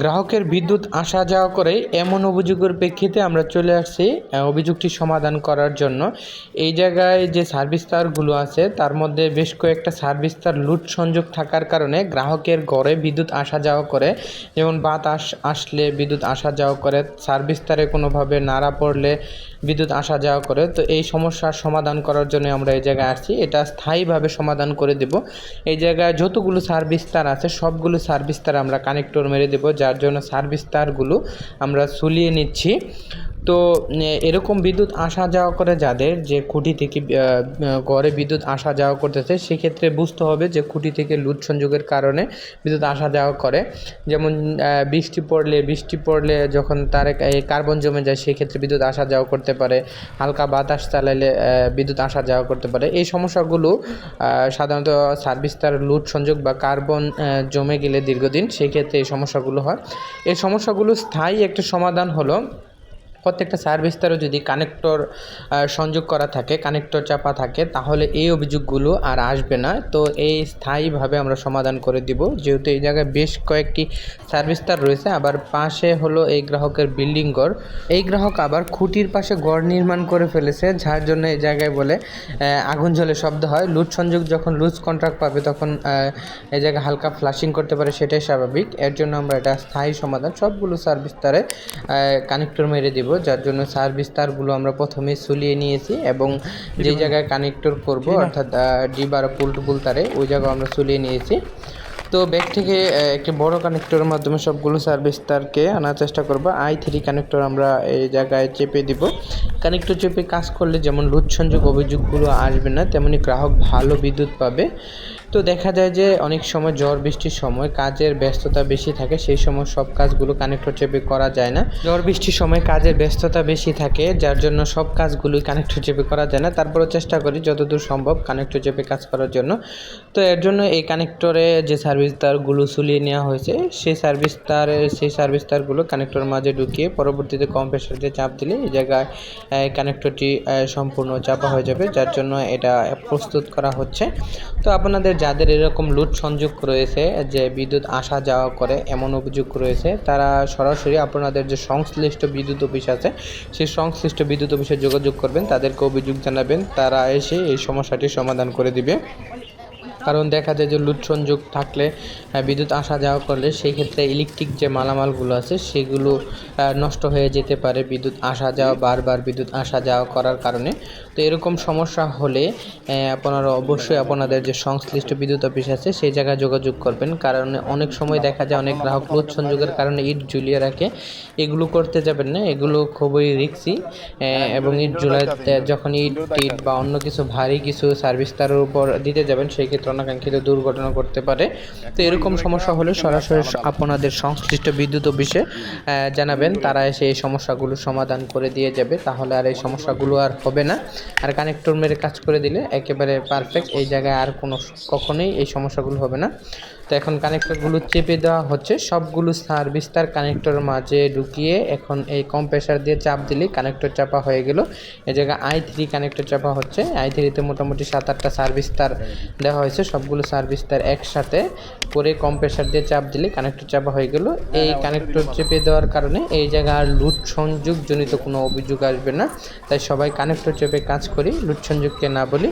গ্রাহকের বিদ্যুৎ আসা যাওয়া করে এমন অভিযোগের প্রেক্ষিতে আমরা চলে আসছি অভিযোগটি সমাধান করার জন্য। এই জায়গায় যে সার্ভিস তারগুলো আছে, তার মধ্যে বেশ কয়েকটা সার্ভিস তার লুট সংযোগ থাকার কারণে গ্রাহকের ঘরে বিদ্যুৎ আসা যাওয়া করে, যেমন বাতাস আসলে বিদ্যুৎ আসা যাওয়া করে সার্ভিস তারে কোনোভাবে নাড়া পড়লে বিদ্যুৎ আসা যাওয়া করে। তো এই সমস্যার সমাধান করার জন্য আমরা এই জায়গায় আসছি। এটা স্থায়ীভাবে সমাধান করে দেব। এই জায়গায় যতগুলো সার্ভিস তার আছে, সবগুলো সার্ভিস তার আমরা কানেক্টর মেরে দেব। যার জন্য সার্ভিস তারগুলো আমরা সুলিয়ে নিচ্ছি। তো এরকম বিদ্যুৎ আসা যাওয়া করে যাদের যে খুঁটি থেকে ঘরে বিদ্যুৎ আসা যাওয়া করতেছে, সেক্ষেত্রে বুঝতে হবে যে খুঁটি থেকে লুট সংযোগের কারণে বিদ্যুৎ আসা যাওয়া করে। যেমন বৃষ্টি পড়লে বৃষ্টি পড়লে যখন তার কার্বন জমে যায়, সেক্ষেত্রে বিদ্যুৎ আসা যাওয়া করতে পারে। হালকা বাতাস চালাইলে বিদ্যুৎ আসা যাওয়া করতে পারে। এই সমস্যাগুলো সাধারণত সার্ভিস তার লুট সংযোগ বা কার্বন জমে গেলে দীর্ঘদিন, সেক্ষেত্রে এই সমস্যাগুলো হয়। এই সমস্যাগুলো স্থায়ী একটা সমাধান হলো প্রত্যেকটা সার্ভিস তারও যদি কানেক্টর সংযোগ করা থাকে কানেক্টর চাপা থাকে, তাহলে এই অভিযোগগুলো আর আসবে না। তো এই স্থায়ীভাবে আমরা সমাধান করে দিব। যেহেতু এই জায়গায় বেশ কয়েকটি সার্ভিস তার রয়েছে, আবার পাশে হলো এই গ্রাহকের বিল্ডিং ঘর। এই গ্রাহক আবার খুঁটির পাশে ঘর নির্মাণ করে ফেলেছে, যার জন্য এই জায়গায় বলে আগুন জ্বলে শব্দ হয়। লুজ সংযোগ যখন লুজ কন্ট্রাক্ট পাবে, তখন এই জায়গায় হালকা ফ্লাশিং করতে পারে, সেটাই স্বাভাবিক। এর জন্য আমরা এটা স্থায়ী সমাধান, সবগুলো সার্ভিস তারে কানেক্টর মেরে দিব। যার জন্য সার্ভিস তারগুলো আমরা প্রথমে সুলিয়ে নিয়েছি এবং যে জায়গায় কানেক্টর করব অর্থাৎ ডিবার পুল টু পুল তারে ওই জায়গায় আমরা সুলিয়ে নিয়েছি। তো ব্যাগ থেকে একটি বড় কানেক্টরের মাধ্যমে সবগুলো সার্ভিস তারকে আনার চেষ্টা করব। আই থ্রি কানেক্টর আমরা এই জায়গায় চেপে দিব। কানেক্টর চেপে কাজ করলে যেমন লুট সংযোগ অভিযোগগুলো আসবে না, তেমনি গ্রাহক ভালো বিদ্যুৎ পাবে। তো দেখা যায় যে অনেক সময় ঝড় বৃষ্টির সময় কাজের ব্যস্ততা বেশি থাকে, সেই সময় সব কাজগুলো কানেক্টর চেপে করা যায় না। ঝড় বৃষ্টির সময় কাজের ব্যস্ততা বেশি থাকে, যার জন্য সব কাজগুলোই কানেক্টর চেপে করা যায় না। তারপরেও চেষ্টা করি যতদূর সম্ভব কানেক্টর চেপে কাজ করার জন্য। তো এর জন্য এই কানেক্টরে যে সার্ভিস তারগুলো ঝুলিয়ে নেওয়া হয়েছে, সেই সার্ভিস তার, সেই সার্ভিস তারগুলো কানেক্টর মাঝে ঢুকিয়ে পরবর্তীতে কম্প্রেসার দিয়ে চাপ দিলে এই জায়গায় কানেক্টরটি সম্পূর্ণ চাপা হয়ে যাবে, যার জন্য এটা প্রস্তুত করা হচ্ছে। তো আপনাদের যাদের এরকম লুট সংযোগ রয়েছে, যে বিদ্যুৎ আসা যাওয়া করে, এমন অভিযোগ রয়েছে, তারা সরাসরি আপনাদের যে সংশ্লিষ্ট বিদ্যুৎ অফিস আছে, সেই সংশ্লিষ্ট বিদ্যুৎ অফিসে যোগাযোগ করবেন, তাদেরকে অভিযোগ জানাবেন, তারা এসে এই সমস্যাটি সমাধান করে দিবে। কারণ দেখা যায় যে লুট সংযোগ থাকলে বিদ্যুৎ আসা যাওয়া করলে সেই ক্ষেত্রে ইলেকট্রিক যে মালামালগুলো আছে সেগুলো নষ্ট হয়ে যেতে পারে বিদ্যুৎ আসা যাওয়া, বারবার বিদ্যুৎ আসা যাওয়া করার কারণে। তো এরকম সমস্যা হলে আপনারা অবশ্যই আপনাদের যে সংশ্লিষ্ট বিদ্যুৎ অফিস আছে সেই জায়গায় যোগাযোগ করবেন। কারণ অনেক সময় দেখা যায় অনেক গ্রাহক লোড সংযোগের কারণে ইট ঝুলিয়ে রাখে। এগুলো করতে যাবেন না, এগুলো খুবই রিক্সি এবং ইট ঝুলাইতে যখন ইট, টিট বা অন্য কিছু ভারী কিছু সার্ভিস তার উপর দিতে যাবেন, সেই ক্ষেত্রে অনাকাঙ্ক্ষিত দুর্ঘটনা করতে পারে। তো এরকম সমস্যা হলে সরাসরি আপনাদের সংশ্লিষ্ট বিদ্যুৎ অফিসে জানাবেন। তারা এসে এই সমস্যাগুলো সমাধান করে দিয়ে যাবে। তাহলে আর এই সমস্যাগুলো আর হবে না। আর কানেক্টর মেরে কাজ করে দিলে একেবারে পারফেক্ট এই জায়গায় আর কোনো কখনোই এই সমস্যাগুলো হবে না। তো এখন কানেক্টরগুলো চেপে দেওয়া হচ্ছে। সবগুলো সার্ভিস তার কানেক্টরের মাঝে ঢুকিয়ে এখন এই কম্প্রেসার দিয়ে চাপ দিলেই কানেক্টর চাপা হয়ে গেল। এই জায়গায় আই থ্রি কানেক্টর চাপা হচ্ছে। আই থ্রিতে মোটামুটি সাত আটটা সার্ভিস তার দেওয়া হয়েছে। সবগুলো সার্ভিস তার একসাথে করে কম্প্রেসার দিয়ে চাপ দিলে কানেক্টর চাপা হয়ে গেল। এই কানেক্টর চেপে দেওয়ার কারণে এই জায়গায় আর লুট সংযোগজনিত কোনো অভিযোগ আসবে না। তাই সবাই কানেক্টর চেপে কাজ করি। লুট সংযোগকে না বলি